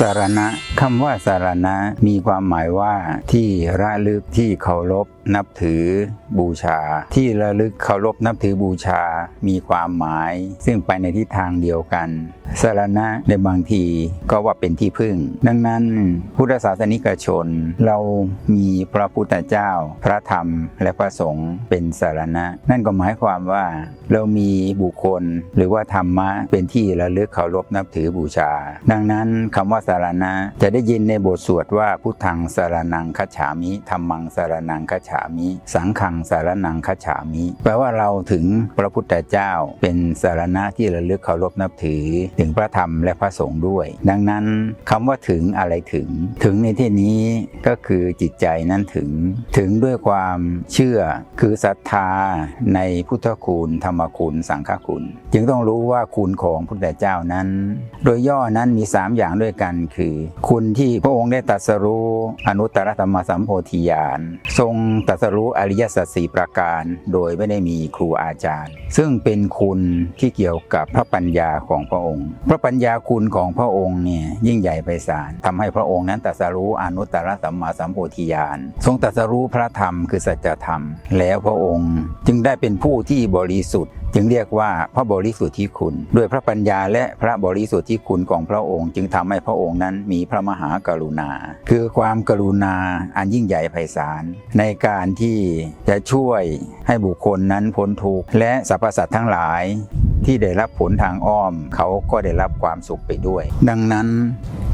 สารณะคำว่าสารณะมีความหมายว่าที่ระลึกที่เคารพนับถือบูชา ที่ระลึกเคารพนับถือบูชา มีความหมาย ซึ่งไปในทิศทางเดียวกัน สารณะในบางทีก็ว่าเป็นที่พึ่ง ดังนั้นพุทธศาสนิกชน เรามีพระพุทธเจ้า พระธรรม และพระสงฆ์เป็นสารณะ นั่นก็หมายความว่า เรามีบุคคลหรือว่าธรรมะเป็นที่ระลึกเคารพนับถือบูชา ดังนั้นคำว่าสารณะ จะได้ยินในบทสวดว่าพุทธังสารนังคัจฉามิธรรมังสารนังคัจฉามิ สังฆังสารนังคัจฉามิ แปลว่าเราถึงพระพุทธเจ้า เป็นสารณะที่ระลึกเคารพนับถือ ถึงพระธรรมและพระสงฆ์ด้วย ดังนั้นคำว่าถึงอะไรถึง ถึงในที่นี้ก็คือจิตใจนั้นถึง ถึงด้วยความเชื่อคือศรัทธาในพุทธคุณธรรมคุณสังฆคุณ จึงต้องรู้ว่าคุณของพระพุทธเจ้านั้น โดยย่อนั้นมี 3 อย่างด้วยกันคือ คุณที่พระองค์ได้ตรัสรู้อนุตตรธรรมสัมโพธิญาณทรงตรัสรู้อริยสัจสี่ประการ โดยไม่ได้มีครูอาจารย์ ซึ่งเป็นคุณที่เกี่ยวกับพระปัญญาของพระองค์ พระปัญญาคุณของพระองค์เนี่ยยิ่งใหญ่ไพศาลทำให้พระองค์นั้นตรัสรู้อนุตตรสัมมาสัมโพธิญาณทรงตรัสรู้พระธรรมคือสัจธรรม แล้วพระองค์จึงได้เป็นผู้ที่บริสุทธิ์ จึงเรียกว่าพระบริสุทธิคุณ ด้วยพระปัญญาและพระบริสุทธิคุณของพระองค์ จึงทำให้พระองค์นั้นมีพระมหากรุณา คือความกรุณาอันยิ่งใหญ่ไพศาลในการที่จะช่วยให้บุคคลนั้นพ้นทุกข์และสรรพสัตว์ทั้งหลายที่ได้รับผลทางอ้อม เขาก็ได้รับความสุขไปด้วย ดังนั้น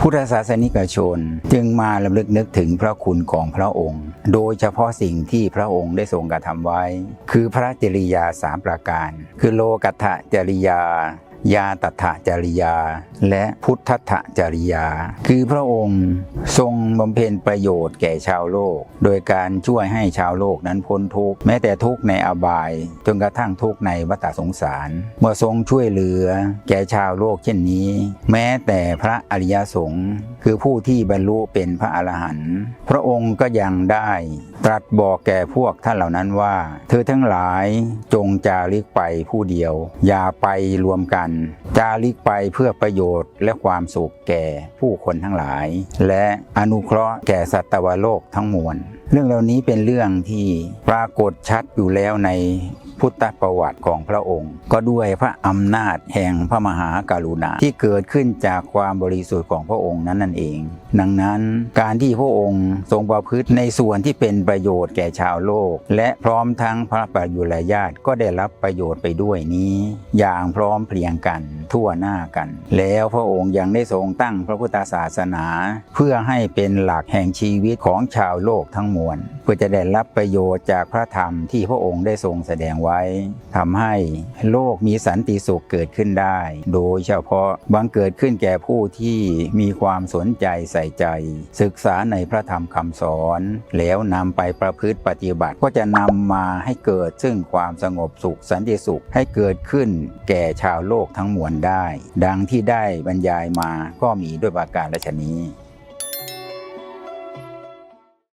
พุทธศาสนิกชนจึงมาลำลึกนึกถึงพระคุณของพระองค์ โดยเฉพาะสิ่งที่พระองค์ได้ทรงกระทำไว้ คือพระจริยาสามประการ คือโลกัตถจริยา ยาตถจริยา และพุทธทจริยา คือพระองค์ทรงบำเพ็ญประโยชน์แก่ชาวโลก โดยการช่วยให้ชาวโลกนั้นพ้นทุกข์แม้แต่ทุกข์ในอบาย จนกระทั่งทุกข์ในวัฏสงสาร เมื่อทรงช่วยเหลือ แก่ชาวโลกเช่นนี้ แม้แต่พระอริยสงฆ์คือผู้ที่บรรลุเป็นพระอรหันต์พระองค์ก็ยังได้ตรัสบอกแก่พวกท่านเหล่านั้นว่า เธอทั้งหลายจงจาริกไปผู้เดียว อย่าไปรวมกันจาริกไปเพื่อประโยชน์และความสุขแก่ผู้คนทั้งหลาย และอนุเคราะห์แก่สัตวโลกทั้งมวล เรื่องเหล่านี้เป็นเรื่องที่ปรากฏชัดอยู่แล้วใน พุทธประวัติของพระองค์ ก็ด้วยพระอำนาจแห่งพระมหากรุณาที่เกิดขึ้นจากความบริสุทธิ์ของพระองค์นั้นนั่นเอง ดังนั้นการที่พระองค์ทรงประพฤติในส่วนที่เป็นประโยชน์แก่ชาวโลก และพร้อมทั้งพระประยุรญาติก็ได้รับประโยชน์ไปด้วยนี้ อย่างพร้อมเพรียงกันทั่วหน้ากัน แล้วพระองค์ยังได้ทรงตั้งพระพุทธศาสนา เพื่อให้เป็นหลักแห่งชีวิตของชาวโลกทั้งมวลเพื่อจะได้รับประโยชน์จากพระธรรมที่พระองค์ได้ทรงแสดงไว้ทำให้โลกมีสันติสุขเกิดขึ้นได้ โดยเฉพาะบังเกิดขึ้นแก่ผู้ที่มีความสนใจใส่ใจ ศึกษาในพระธรรมคำสอน แล้วนำไปประพฤติปฏิบัติก็จะนำมาให้เกิดซึ่งความสงบสุขสันติสุขให้เกิดขึ้นแก่ชาวโลกทั้งมวลได้ ดังที่ได้บรรยายมาก็มีด้วยประการราชนี้